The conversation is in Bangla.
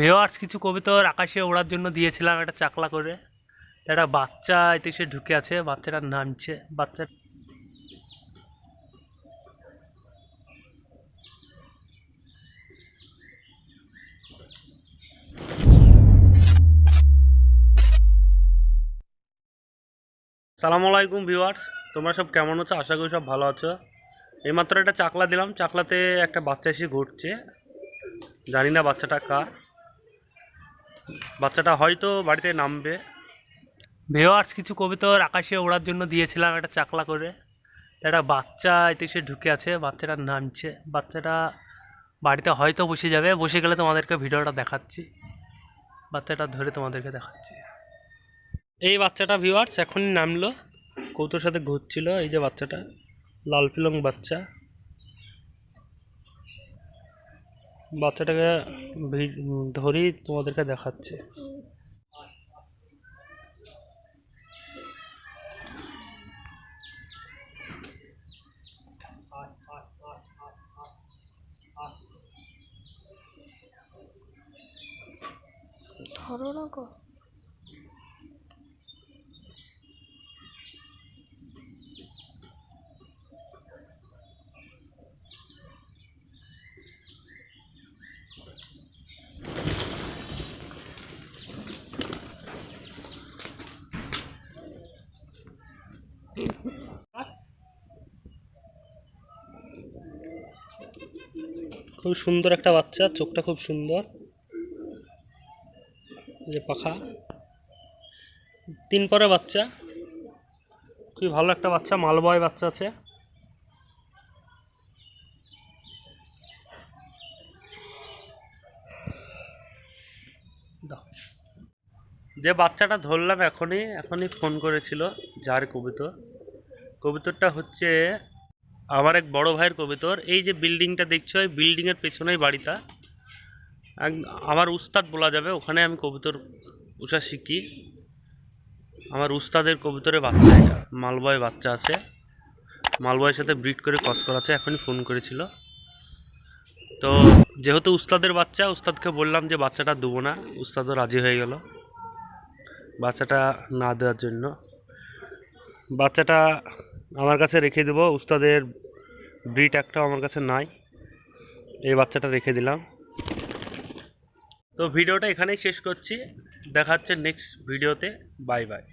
ভিওয়ার্স কিছু কবিতর আকাশে ওড়ার জন্য দিয়েছিলাম একটা চাকলা করে। একটা বাচ্চা এতে সে ঢুকে আছে বাচ্চাটা নামছে বাচ্চা সালামু আলাইকুম ভিউয়ার্স, তোমরা সব কেমন আছো? আশা করি সব ভালো আছো। এইমাত্র একটা চাকলা দিলাম, চাকলাতে একটা বাচ্চা এসে ঘুরছে। জানি না বাচ্চাটা কার। বাচ্চাটা হয়তো বাড়িতে নামবে। ভিওয়ার্স কিছু কবিতর আকাশে ওড়ার জন্য দিয়েছিলাম একটা চাকলা করে। একটা বাচ্চা এতে সে ঢুকে আছে বাচ্চাটা নামছে বাচ্চাটা বাড়িতে হয়তো বসে যাবে, বসে গেলে তোমাদেরকে ভিডিওটা দেখাচ্ছি। বাচ্চাটা ধরে তোমাদেরকে দেখাচ্ছি। এই বাচ্চাটা ভিউয়ার্স এখনই নামলো। কৌতোর সাথে ঘুরছিল, এই যে বাচ্চাটা, লাল পিলং বাচ্চা। বাচ্চাটাকে ধরি তোমাদেরকে দেখাচ্ছে। ধরো না খুব সুন্দর একটা বাচ্চা, চোখটা খুব সুন্দর। যে পাখা। তিন পরে বাচ্চা। খুবই ভালো একটা বাচ্চা, মালবয় বাচ্চা আছে। যে বাচ্চাটা ধরলাম এখনই এখনই ফোন করেছিল যার কবিতর। কবিতরটা হচ্ছে আমার এক বড় ভাইয়ের কবিতর। এই যে বিল্ডিংটা দেখছ, এই বিল্ডিংয়ের পেছনেই বাড়িটা। আমার উস্তাদ বলা যাবে, ওখানে আমি কবিতর উষা শিখি। আমার উস্তাদের কবিতরে বাচ্চা মালবয় বাচ্চা আছে। মালবয়ের সাথে ব্রিড করে কস করাচ্ছে, এখনই ফোন করেছিল। তো যেহেতু উস্তাদের বাচ্চা, উস্তাদকে বললাম যে বাচ্চাটা দেবো না, উস্তাদও রাজি হয়ে গেল। বাচ্চাটা না দেওয়ার জন্য। বাচ্চাটা আমার কাছে রেখে দেবো। উস্তাদের ব্রিড একটাও আমার কাছে নাই। এই বাচ্চাটা রেখে দিলাম। তো ভিডিওটা এখানেই শেষ করছি। দেখাচ্ছে নেক্সট ভিডিওতে বাই বাই